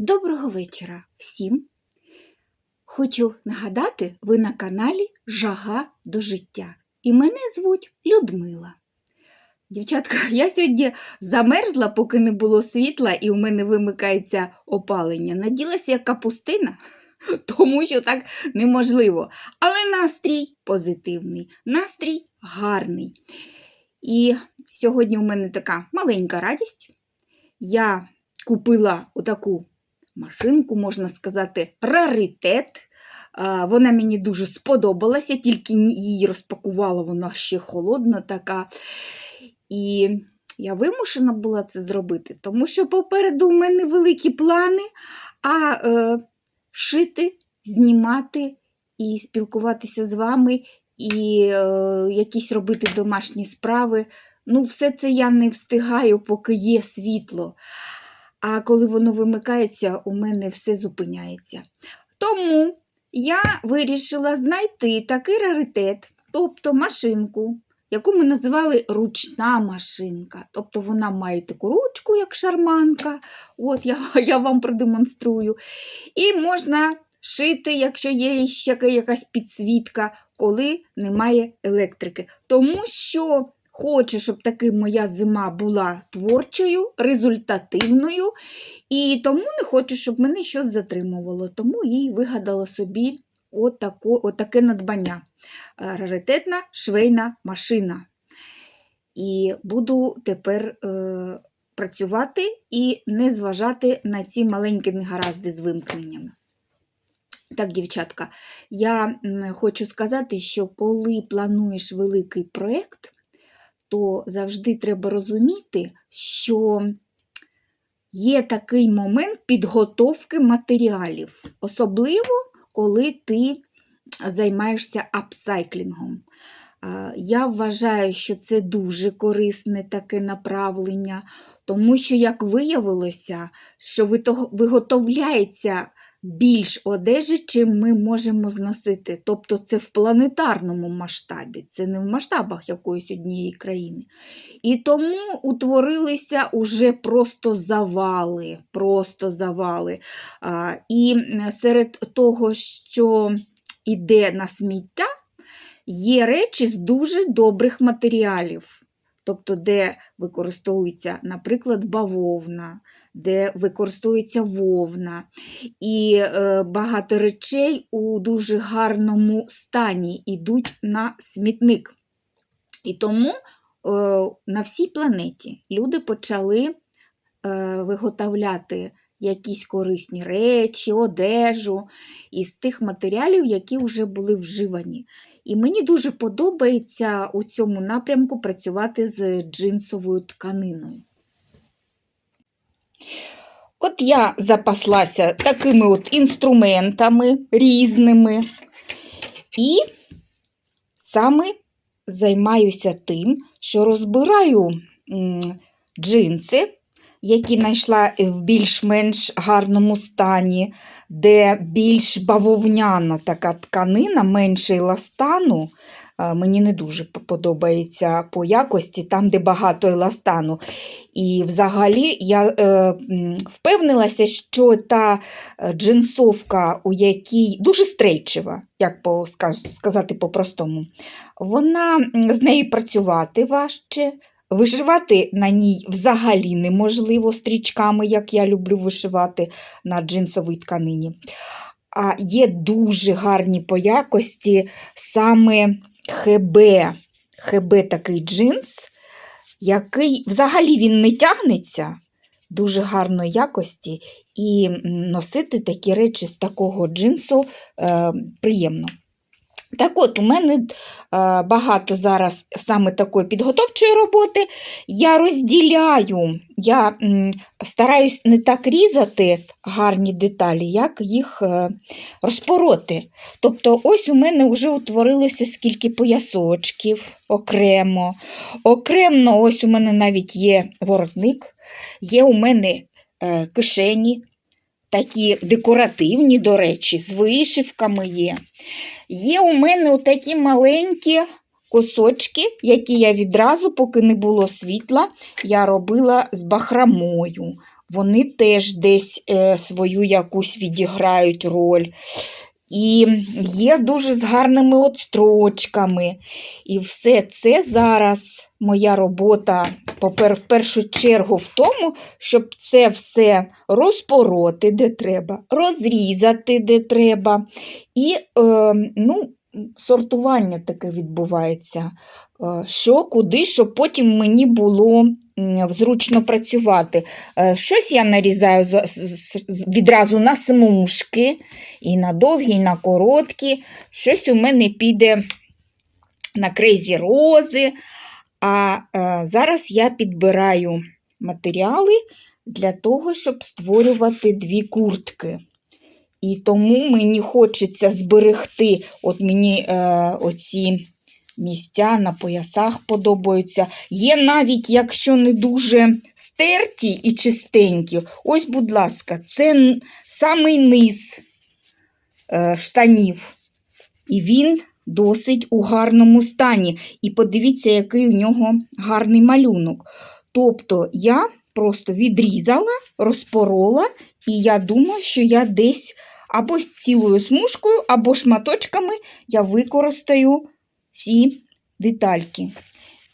Доброго вечора всім! Хочу нагадати, ви на каналі Жага до життя. І мене звуть Людмила. Дівчатка, я сьогодні замерзла, поки не було світла, і у мене вимикається опалення. Наділася як капустина, тому що так неможливо. Але настрій позитивний, настрій гарний. І сьогодні у мене така маленька радість. Я купила отаку машинку, можна сказати, раритет. Вона мені дуже сподобалася, тільки її розпакувала, вона ще холодна така. І я вимушена була це зробити, тому що попереду у мене великі плани, а е, шити, знімати і спілкуватися з вами, і е, якісь робити домашні справи. Ну, все це я не встигаю, поки є світло. А коли воно вимикається, у мене все зупиняється. Тому я вирішила знайти такий раритет, тобто машинку, яку ми називали ручна машинка. Тобто вона має таку ручку, як шарманка. От я, я вам продемонструю. І можна шити, якщо є ще якась підсвітка, коли немає електрики. Тому що хочу, щоб таки моя зима була творчою, результативною, і тому не хочу, щоб мене щось затримувало. Тому і вигадала собі отако, отаке надбання. Е, Раритетна швейна машина. І буду тепер е, працювати і не зважати на ці маленькі негаразди з вимкненнями. Так, дівчатка, я хочу сказати, що коли плануєш великий проєкт, то завжди треба розуміти, що є такий момент підготовки матеріалів, особливо коли ти займаєшся апсайклінгом. Я вважаю, що це дуже корисне таке направлення, тому що, як виявилося, що виготовляється більш одежі, чим ми можемо зносити. Тобто це в планетарному масштабі, це не в масштабах якоїсь однієї країни. І тому утворилися уже просто завали, просто завали. І серед того, що йде на сміття, є речі з дуже добрих матеріалів. Тобто, де використовується, наприклад, бавовна, де використовується вовна, і е, багато речей у дуже гарному стані йдуть на смітник. І тому е, на всій планеті люди почали е, виготовляти якісь корисні речі, одежу із тих матеріалів, які вже були вживані. І мені дуже подобається у цьому напрямку працювати з джинсовою тканиною. От я запаслася такими от інструментами різними. І саме займаюся тим, що розбираю джинси, які знайшла в більш-менш гарному стані, де більш бавовняна така тканина, менше еластану. Е, Мені не дуже подобається по якості, там, де багато еластану. І взагалі я е, впевнилася, що та е, джинсовка, у якій дуже стрейчева, як по, сказати по-простому, вона з нею працювати важче. Вишивати на ній взагалі неможливо стрічками, як я люблю вишивати на джинсовій тканині. А є дуже гарні по якості саме ХБ. ХБ такий джинс, який взагалі він не тягнеться дуже гарної якості, і носити такі речі з такого джинсу е, приємно. Так от, у мене е, багато зараз саме такої підготовчої роботи. Я розділяю, я стараюсь не так різати гарні деталі, як їх е, розпороти. Тобто, ось у мене вже утворилося скільки поясочків окремо. Окремо, ось у мене навіть є воротник, є у мене е, кишені, такі декоративні, до речі, з вишивками є. Є у мене отакі маленькі кусочки, які я відразу, поки не було світла, я робила з бахрамою. вони теж десь е, свою якусь відіграють роль. І є дуже з гарними от строчками. І все це зараз моя робота в першу чергу в тому, щоб це все розпороти, де треба, розрізати, де треба. І е, ну, сортування таке відбувається. Е, Що, куди, щоб потім мені було зручно працювати. Е, Щось я нарізаю відразу на смужки, і на довгі, і на короткі. Щось у мене піде на крейзі рози. А е, зараз я підбираю матеріали для того, щоб створювати дві куртки. І тому мені хочеться зберегти от мені е, оці місця на поясах подобаються. Є навіть, якщо не дуже стерті і чистенькі. Ось, будь ласка, це самий низ е, штанів. І він досить у гарному стані. І подивіться, який у нього гарний малюнок. Тобто я просто відрізала, розпорола, і я думаю, що я десь або з цілою смужкою, або шматочками я використаю ці детальки.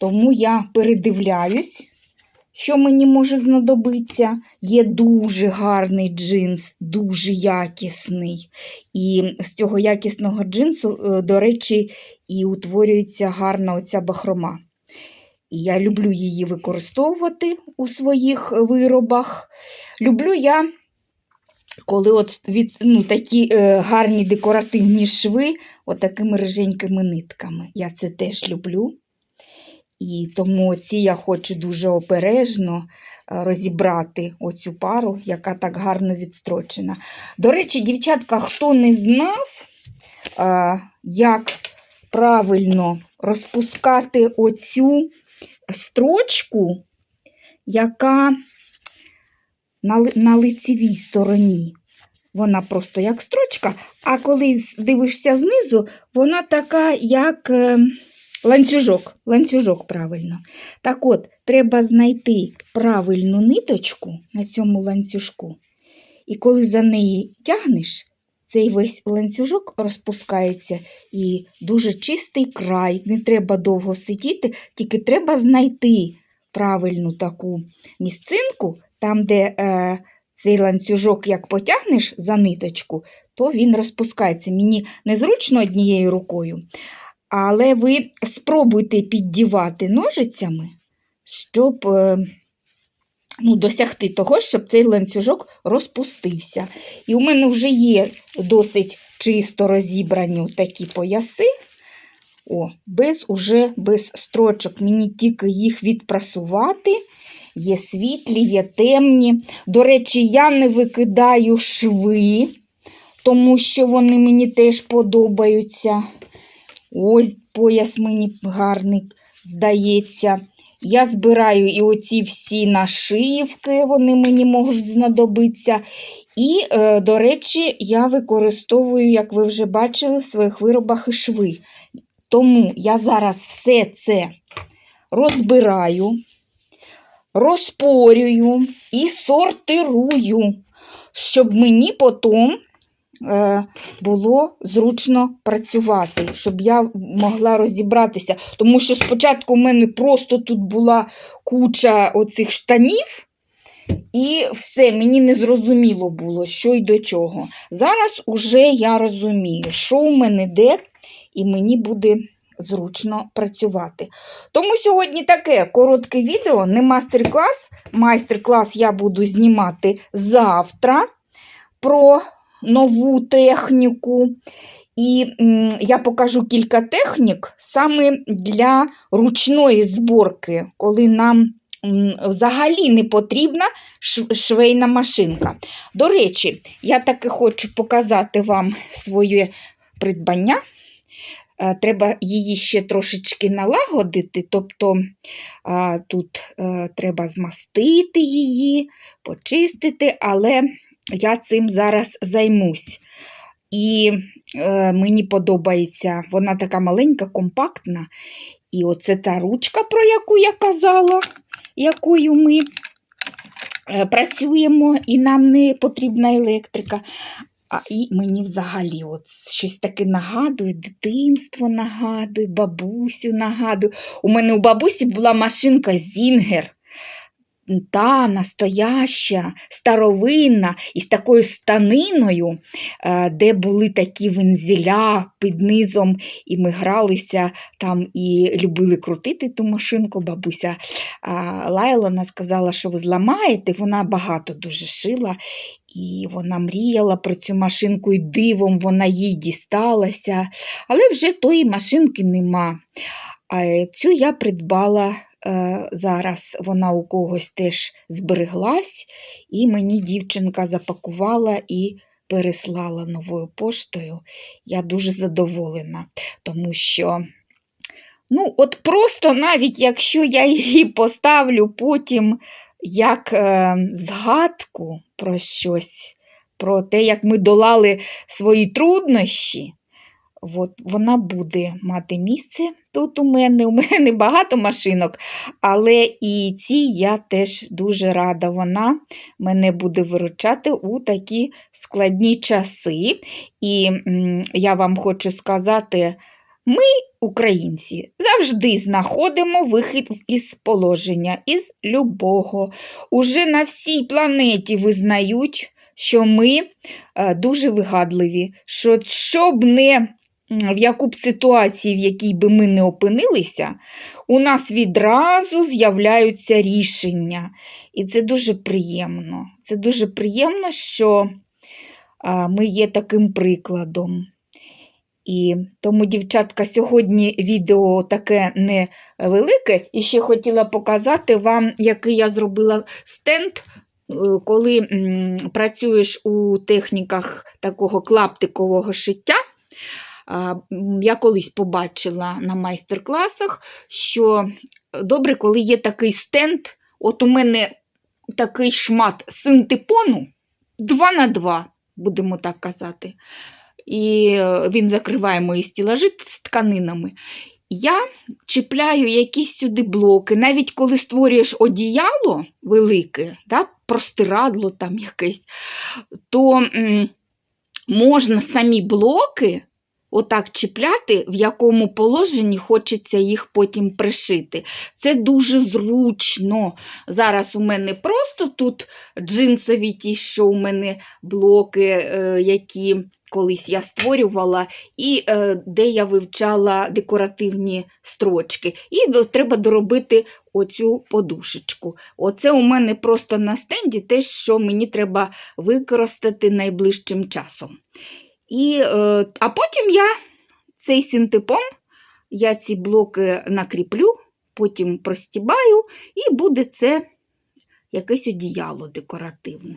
Тому я передивляюсь, що мені може знадобитися. Є дуже гарний джинс, дуже якісний. І з цього якісного джинсу, е, до речі, і утворюється гарна оця бахрома. Я люблю її використовувати у своїх виробах. Люблю я, коли от від, ну, такі е, гарні декоративні шви, от такими риженькими нитками. Я це теж люблю. І тому ці я хочу дуже обережно е, розібрати оцю пару, яка так гарно відстрочена. До речі, дівчатка, хто не знав, е, як правильно розпускати оцю строчку, яка на, на лицевій стороні. Вона просто як строчка, а коли дивишся знизу, вона така, як е, ланцюжок. Ланцюжок правильно. Так от, треба знайти правильну ниточку на цьому ланцюжку. І коли за неї тягнеш, цей весь ланцюжок розпускається і дуже чистий край. Не треба довго сидіти, тільки треба знайти правильну таку місцинку, там, де е, цей ланцюжок, як потягнеш за ниточку, то він розпускається. Мені незручно однією рукою, але ви спробуйте піддівати ножицями, щоб е, ну, досягти того, щоб цей ланцюжок розпустився. І у мене вже є досить чисто розібрані такі пояси. О, без уже без строчок. Мені тільки їх відпрасувати. Є світлі, є темні. До речі, я не викидаю шви, тому що вони мені теж подобаються. Ось пояс мені гарний, здається. Я збираю і оці всі нашивки, вони мені можуть знадобитися. І, е, до речі, я використовую, як ви вже бачили, в своїх виробах і шви. Тому я зараз все це розбираю, розпорюю і сортирую, щоб мені потім було зручно працювати, щоб я могла розібратися. Тому що спочатку в мене просто тут була куча оцих штанів, і все, мені не зрозуміло було, що й до чого. Зараз уже я розумію, що у мене де, і мені буде зручно працювати. Тому сьогодні таке коротке відео, не мастер-клас. Майстер-клас я буду знімати завтра про нову техніку. І я покажу кілька технік саме для ручної зборки, коли нам взагалі не потрібна швейна машинка. До речі, я таки хочу показати вам своє придбання. Е, Треба її ще трошечки налагодити, тобто тут е, треба змастити її, почистити, але я цим зараз займусь. І е, мені подобається, вона така маленька, компактна. І оце та ручка, про яку я казала, якою ми е, працюємо і нам не потрібна електрика. А і мені взагалі от щось таке нагадує, дитинство нагадує, бабусю нагадує. У мене у бабусі була машинка Зінгер. Та настояща, старовинна, із такою станиною, е, де були такі вензеля під низом, і ми гралися там і любили крутити ту машинку. Бабуся лаяла, сказала, що ви зламаєте. Вона багато дуже шила, і вона мріяла про цю машинку, і дивом вона їй дісталася. Але вже тої машинки нема. А е, цю я придбала зараз. Вона у когось теж збереглась, і мені дівчинка запакувала і переслала новою поштою. Я дуже задоволена, тому що. Ну, от просто навіть якщо я її поставлю потім як е, згадку про щось, про те, як ми долали свої труднощі, от, вона буде мати місце тут у мене. У мене багато машинок, але і ці я теж дуже рада. Вона мене буде виручати у такі складні часи. І я вам хочу сказати, ми, українці, завжди знаходимо вихід із положення, із любого. Уже на всій планеті визнають, що ми е, дуже вигадливі, що щоб не в яку б ситуації, в якій би ми не опинилися, у нас відразу з'являються рішення. І це дуже приємно. Це дуже приємно, що ми є таким прикладом. І тому, дівчатка, сьогодні відео таке невелике. І ще хотіла показати вам, який я зробила стенд, е, коли працюєш у техніках такого клаптикового шиття. Я колись побачила на майстер-класах, що добре, коли є такий стенд, от у мене такий шмат синтепону 2 на 2, будемо так казати. І е, він закриває мої стілажі з тканинами. Я чіпляю якісь сюди блоки, навіть коли створюєш одіяло велике, да, простирадло там якесь, то м, можна самі блоки отак чіпляти, в якому положенні хочеться їх потім пришити. Це дуже зручно. Зараз у мене просто тут джинсові ті, що у мене блоки, е, які колись я створювала, і е, де я вивчала декоративні строчки. І треба доробити оцю подушечку. Оце у мене просто на стенді те, що мені треба використати найближчим часом. І, е, а потім я цей синтепон, я ці блоки накріплю, потім простібаю, і буде це якесь одіяло декоративне.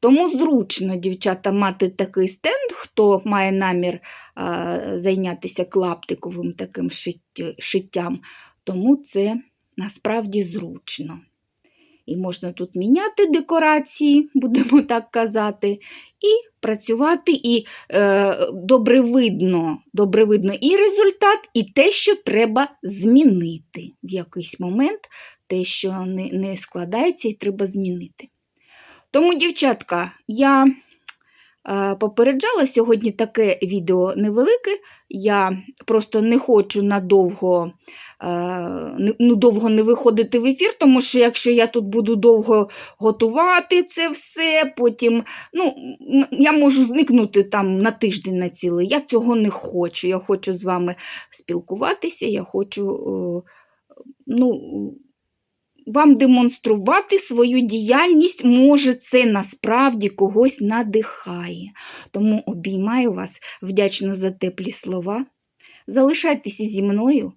Тому зручно, дівчата, мати такий стенд, хто має намір а, зайнятися клаптиковим таким шиттям, тому це насправді зручно. І можна тут міняти декорації, будемо так казати, і працювати, і е, добре видно, добре видно і результат, і те, що треба змінити в якийсь момент, те, що не, не складається, і треба змінити. Тому, дівчатка, я попереджала сьогодні таке відео невелике. Я просто не хочу надовго е, ну, довго не виходити в ефір, тому що якщо я тут буду довго готувати це все, потім ну, я можу зникнути там на тиждень на цілий. Я цього не хочу. Я хочу з вами спілкуватися, я хочу е, ну, вам демонструвати свою діяльність, може, це насправді когось надихає. Тому обіймаю вас, вдячна за теплі слова. Залишайтеся зі мною.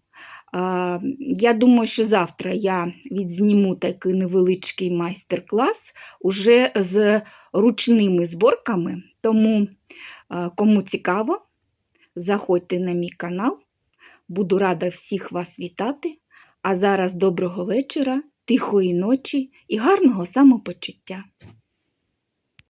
Я думаю, що завтра я відзніму такий невеличкий майстер-клас уже з ручними зборками. Тому, кому цікаво, заходьте на мій канал. Буду рада всіх вас вітати. А зараз доброго вечора, тихої ночі і гарного самопочуття.